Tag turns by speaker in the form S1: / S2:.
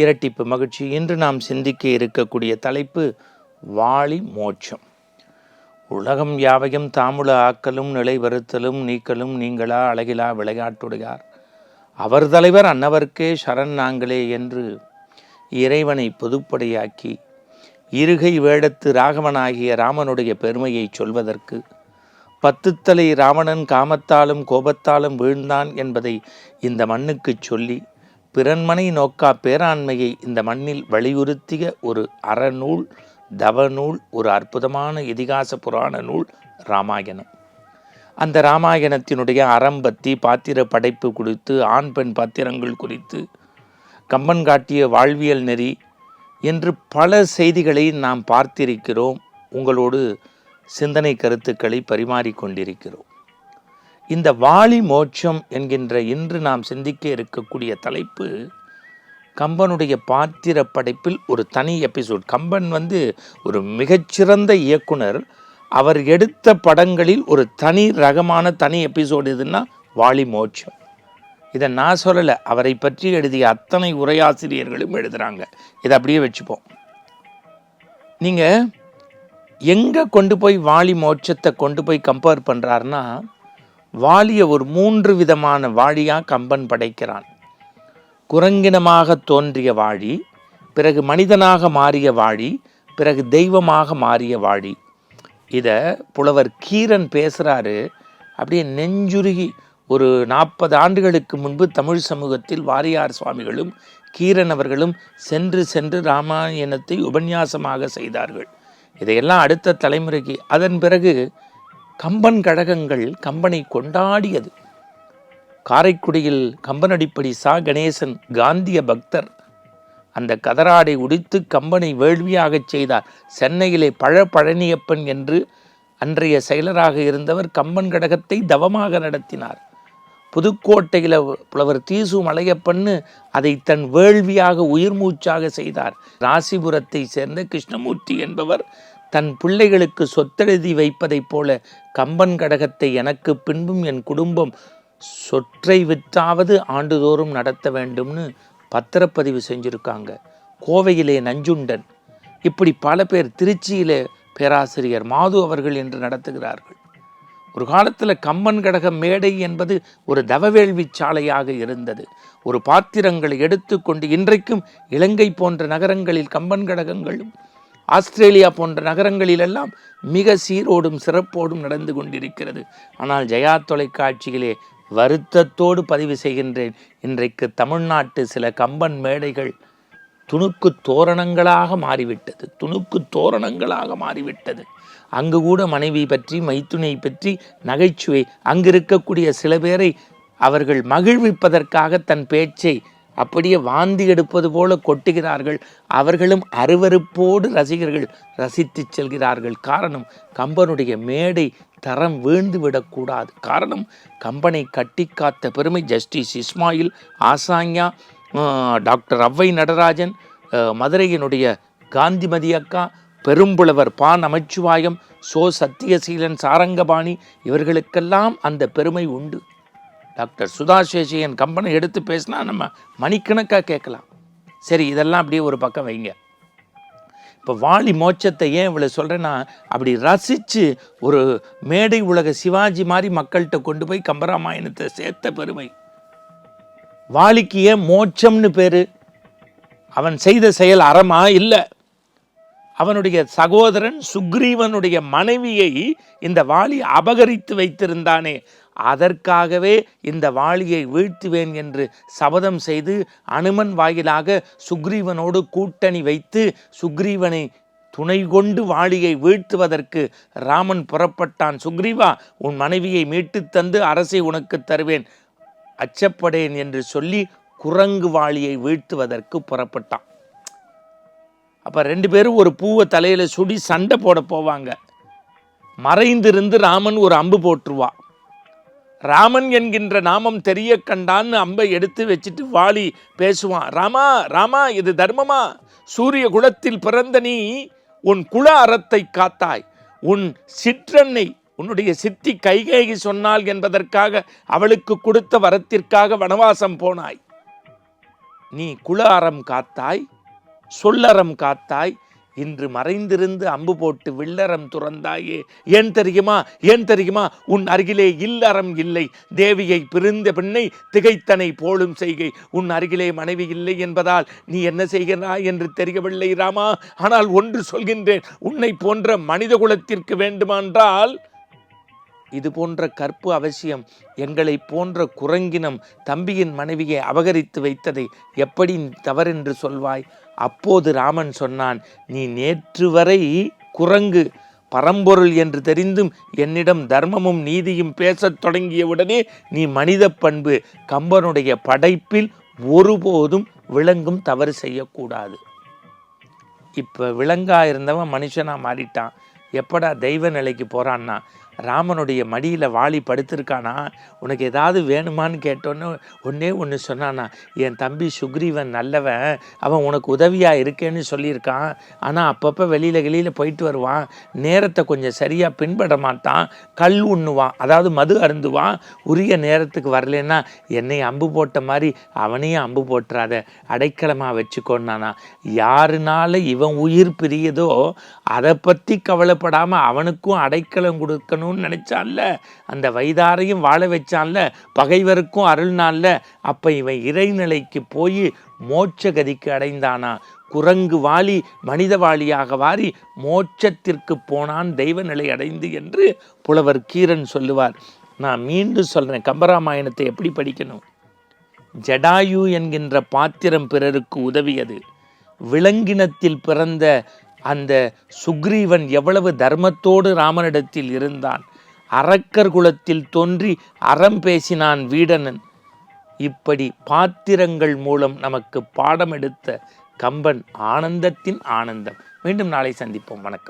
S1: இரட்டிப்பு மகிழ்ச்சி. இன்று நாம் சிந்திக்க இருக்கக்கூடிய தலைப்பு வாளி மோட்சம். உலகம் யாவையும் தாமுல ஆக்கலும் நிலை வருத்தலும் நீக்கலும் நீங்களா? அழகிலா விளையாட்டுடையார். அவர் தலைவர் அன்னவர்க்கே சரண் நாங்களே என்று இறைவனை பொதுப்படையாக்கி இருகை வேடத்து ராகவனாகிய ராமனுடைய பெருமையை சொல்வதற்கு பத்துத்தலை ராவணன் காமத்தாலும் கோபத்தாலும் வீழ்ந்தான் என்பதை இந்த மண்ணுக்குச் சொல்லி பிறன்மனை நோக்கா பேராண்மையை இந்த மண்ணில் வலியுறுத்திய ஒரு அறநூல் தவநூல் ஒரு அற்புதமான இதிகாச புராண நூல் ராமாயணம். அந்த ராமாயணத்தினுடைய அறம்பத்தி பாத்திர படைப்பு குறித்து ஆண் பெண் பாத்திரங்கள் குறித்து கம்பன் காட்டிய வாழ்வியல் நெறி என்று பல செய்திகளை நாம் பார்த்திருக்கிறோம். உங்களோடு சிந்தனை கருத்துக்களை பரிமாறிக்கொண்டிருக்கிறோம் இந்த வாளி மோட்சம் என்கின்ற இன்று நாம் சிந்திக்க இருக்கக்கூடிய தலைப்பு கம்பனுடைய பாத்திர படைப்பில் ஒரு தனி எபிசோட் கம்பன் வந்து ஒரு மிகச்சிறந்த இயக்குனர். அவர் எடுத்த படங்களில் ஒரு தனி ரகமான தனி எபிசோடு எதுன்னா வாலி மோட்சம். இதை நான் சொல்லலை அவரை பற்றி எழுதிய அத்தனை உரையாசிரியர்களும் எழுதுகிறாங்க இதை அப்படியே வச்சுப்போம். நீங்கள் எங்கே கொண்டு போய் வாலி மோட்சத்தை கொண்டு போய் கம்பேர் பண்ணுறாருன்னா வாளியை ஒரு மூன்று விதமான வாழியாக கம்பன் படைக்கிறான். குரங்கினமாக தோன்றிய வாழி பிறகு மனிதனாக மாறிய வாழி பிறகு தெய்வமாக மாறிய வாழி. இதை புலவர் கீரன் பேசுகிறாரு அப்படியே நெஞ்சுருகி ஒரு நாற்பது ஆண்டுகளுக்கு முன்பு தமிழ் சமூகத்தில் வாரியார் சுவாமிகளும் கீரன் அவர்களும் சென்று சென்று ராமாயணத்தை உபன்யாசமாக செய்தார்கள். இதையெல்லாம் அடுத்த தலைமுறைக்கு அதன் பிறகு கம்பன் கழகங்கள் கம்பனை கொண்டாடியது. காரைக்குடியில் கம்பனடிப்படி சா. கணேசன் காந்திய பக்தர். அந்த கதராடை உடித்து கம்பனை வேள்வியாகச் செய்தார். சென்னையிலே பழ பழனியப்பன் என்று அன்றைய செயலராக இருந்தவர் கம்பன் கழகத்தை தவமாக நடத்தினார். புதுக்கோட்டையில் புலவர் தீசு மலையப்பன்னு அதை தன் வேள்வியாக உயிர் மூச்சாக செய்தார். ராசிபுரத்தை சேர்ந்த கிருஷ்ணமூர்த்தி என்பவர் தன் பிள்ளைகளுக்கு சொத்தெழுதி வைப்பதைப் போல கம்பன் கடகத்தை எனக்கு பின்பும் என் குடும்பம் சொற்றை விற்றாவது ஆண்டுதோறும் நடத்த வேண்டும்னு பத்திரப்பதிவு செஞ்சுருக்காங்க. கோவையிலே நஞ்சுண்டன். இப்படி பல பேர் திருச்சியிலே பேராசிரியர் மாது அவர்கள் என்று நடத்துகிறார்கள். ஒரு காலத்தில் கம்பன் கடக மேடை என்பது ஒரு தவவேள்வி சாலையாக இருந்தது. ஒரு பாத்திரங்களை எடுத்துக்கொண்டு இன்றைக்கும் இலங்கை போன்ற நகரங்களில் கம்பன் கடகங்களும் ஆஸ்திரேலியா போன்ற நகரங்களிலெல்லாம் மிக சீரோடும் சிறப்போடும் நடந்து கொண்டிருக்கிறது. ஆனால் ஜெயா தொலைக்காட்சியிலே வருத்தத்தோடு பதிவு செய்கின்றேன். இன்றைக்கு தமிழ்நாட்டு சில கம்பன் மேடைகள் துணுக்கு தோரணங்களாக மாறிவிட்டது. துணுக்கு தோரணங்களாக மாறிவிட்டது. அங்கு கூட மனைவி பற்றி மைத்துனை பற்றி நகைச்சுவை அங்கு இருக்கக்கூடிய சில பேரை அவர்கள் மகிழ்விப்பதற்காக தன் பேச்சை அப்படியே வாந்தி எடுப்பது போல கொட்டுகிறார்கள். அவர்களும் அருவருப்போடு ரசிகர்கள் ரசித்து செல்கிறார்கள். காரணம் கம்பனுடைய மேடை தரம் வீழ்ந்து விடக்கூடாது காரணம் கம்பனை கட்டி காத்த பெருமை ஜஸ்டிஸ் இஸ்மாயில் ஆசாங்யா டாக்டர் அவ்வை நடராஜன் மதுரையினுடைய காந்திமதி அக்கா பெரும்புலவர் பா நமச்சிவாயம் சோ சத்தியசீலன் சாரங்கபாணி இவர்களுக்கெல்லாம் அந்த பெருமை உண்டு. டாக்டர் சுதா சேஷியன் கம்பனை எடுத்து பேசினா நம்ம மணிக்கணக்காக கேட்கலாம். சரி இதெல்லாம் அப்படியே ஒரு பக்கம் வைங்க. இப்போ வாலி மோட்சத்தை ஏன் இவ்வளோ சொல்கிறேன்னா அப்படி ரசித்து ஒரு மேடை உலக சிவாஜி மாதிரி மக்கள்கிட்ட கொண்டு போய் கம்பராமாயணத்தை சேர்த்த பெருமை. வாலிக்கு ஏன் மோட்சம்னு பேர்? அவன் செய்த செயல் அறமா? இல்லை. அவனுடைய சகோதரன் சுக்ரீவனுடைய மனைவியை இந்த வாலி அபகரித்து வைத்திருந்தானே. அதற்காகவே இந்த வாளியை வீழ்த்துவேன் என்று சபதம் செய்து அனுமன் வாயிலாக சுக்ரீவனோடு கூட்டணி வைத்து சுக்ரீவனை துணை கொண்டு வாளியை வீழ்த்துவதற்கு ராமன் புறப்பட்டான். சுக்ரீவா உன் மனைவியை மீட்டு தந்து அரசை உனக்கு தருவேன். அச்சப்படேன் என்று சொல்லி குரங்கு வாளியை வீழ்த்துவதற்கு புறப்பட்டான். அப்போ ரெண்டு பேரும் ஒரு பூவை தலையில் சுடி சண்டை போட போவாங்க. மறைந்திருந்து ராமன் ஒரு அம்பு போட்டுருவா. ராமன் என்கின்ற நாமம் தெரிய கண்டான்னு அம்பை எடுத்து வச்சுட்டு வாலி பேசுவான். ராமா ராமா இது தர்மமா? சூரிய குலத்தில் பிறந்த நீ உன் குல அறத்தை காத்தாய். உன் சிற்றன்னை உன்னுடைய சித்தி கைகேகி சொன்னாள் என்பதற்காக அவளுக்கு கொடுத்த வரத்திற்காக வனவாசம் போனாய். நீ குல அறம் காத்தாய் சொல்லறம் காத்தாய் இன்று மறைந்திருந்து அம்பு போட்டு வில்லறம் துறந்தாயே. ஏன் தெரியுமா? ஏன் தெரியுமா? உன் அருகிலே இல்லறம் இல்லை. தேவியை பிரிந்த பெண்ணை திகைத்தனை போலும் செய்கை. உன் அருகிலே மனைவி இல்லை என்பதால் நீ என்ன செய்கிறாய் என்று தெரியவில்லை ராமா. ஆனால் ஒன்று சொல்கின்றேன். உன்னை போன்ற மனித குலத்திற்கு வேண்டுமென்றால் இது போன்ற கற்பு அவசியம். எங்களை போன்ற குரங்கினம் தம்பியின் மனைவியை அபகரித்து வைத்ததை எப்படி தவறென்று சொல்வாய்? அப்போது ராமன் சொன்னான் நீ நேற்று வரை குரங்கு பரம்பொருள் என்று தெரிந்தும் என்னிடம் தர்மமும் நீதியும் பேசத் தொடங்கியவுடனே நீ மனித பண்பு கம்பனுடைய படைப்பில் ஒருபோதும் விலங்கும் தவறு செய்யக்கூடாது. இப்போ விலங்கா இருந்தவன் மனுஷனா மாறிட்டான். எப்படா தெய்வ நிலைக்கு போறான்னா ராமனுடைய மடியில் வாளி படுத்திருக்கானா? உனக்கு ஏதாவது வேணுமான்னு கேட்டோன்னு ஒன்றே ஒன்று சொன்னானா என் தம்பி சுக்ரீவன் நல்லவன் அவன் உனக்கு உதவியாக இருக்கேன்னு சொல்லியிருக்கான். ஆனால் அப்பப்போ வெளியில் வெளியில் போயிட்டு வருவான். நேரத்தை கொஞ்சம் சரியாக பின்பட மாட்டான். கல் உண்ணுவான். அதாவது மது அருந்துவான். உரிய நேரத்துக்கு வரலன்னா என்னை அம்பு போட்ட மாதிரி அவனையும் அம்பு போட்டுறாத. அடைக்கலமாக வச்சுக்கோன்னானா. யாருனால இவன் உயிர் பிரியதோ அதை பற்றி கவலைப்படாமல் அவனுக்கும் அடைக்கலம் கொடுக்கணும் கொடுக்கணும்னு நினச்சான்ல? அந்த வைதாரையும் வாழ வச்சான்ல? பகைவருக்கும் அருள்னான்ல? அப்ப இவன் இறைநிலைக்கு போய் மோட்ச கதிக்கு அடைந்தானா? குரங்கு வாலி மனித வாலியாக வாரி மோட்சத்திற்கு போனான் தெய்வ நிலை அடைந்து என்று புலவர் கீரன் சொல்லுவார். நான் மீண்டும் சொல்றேன் கம்பராமாயணத்தை எப்படி படிக்கணும்? ஜடாயு என்கின்ற பாத்திரம் பிறருக்கு உதவியது. விலங்கினத்தில் பிறந்த அந்த சுக்ரீவன் எவ்வளவு தர்மத்தோடு ராமனிடத்தில் இருந்தான்? அரக்கர் குலத்தில் தோன்றி அறம் பேசினான் வீடனன். இப்படி பாத்திரங்கள் மூலம் நமக்கு பாடம் எடுத்த கம்பன் ஆனந்தத்தின் ஆனந்தம். மீண்டும் நாளை சந்திப்போம். வணக்கம்.